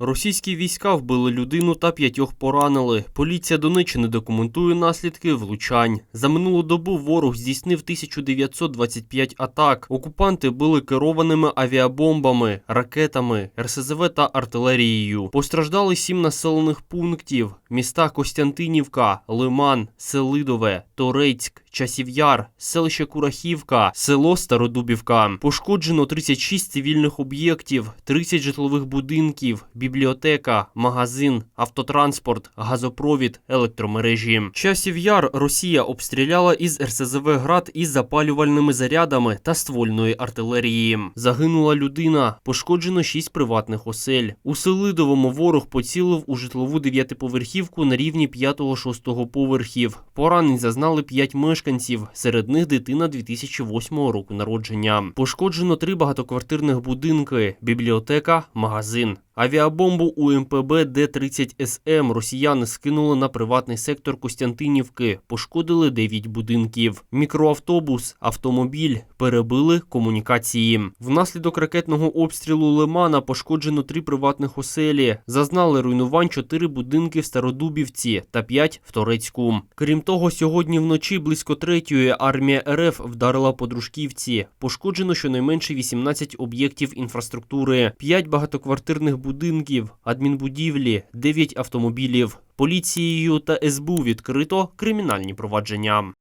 Російські війська вбили людину та п'ятьох поранили. Поліція Донеччини документує наслідки влучань. За минулу добу ворог здійснив 1925 атак. Окупанти били керованими авіабомбами, ракетами, РСЗВ та артилерією. Постраждали сім населених пунктів: міста Костянтинівка, Лиман, Селидове, Торецьк, Часів'яр, селище Курахівка, село Стародубівка. Пошкоджено 36 цивільних об'єктів, 30 житлових будинків, бібліотека, магазин, автотранспорт, газопровід, електромережі. Часів яр Росія обстріляла із РСЗВ град із запалювальними зарядами та ствольної артилерії. Загинула людина, пошкоджено 6 приватних осель. У Селидовому ворог поцілив у житлову дев'ятиповерхівку на рівні 5-6 поверхів. Поранень зазнали 5 мешканців, серед них дитина 2008 року народження. Пошкоджено три багатоквартирних будинки, бібліотека, магазин. Авіабомбу у МПБ Д-30СМ росіяни скинули на приватний сектор Костянтинівки, пошкодили 9 будинків. Мікроавтобус, автомобіль перебили комунікації. Внаслідок ракетного обстрілу Лимана пошкоджено три приватних оселі. Зазнали руйнувань чотири будинки в Стародубівці та п'ять в Торецьку. Крім того, сьогодні вночі близько третьої армія РФ вдарила по Дружківці. Пошкоджено щонайменше 18 об'єктів інфраструктури, 5 багатоквартирних будинків, адмінбудівлі, 9 автомобілів. Поліцією та СБУ відкрито кримінальні провадження.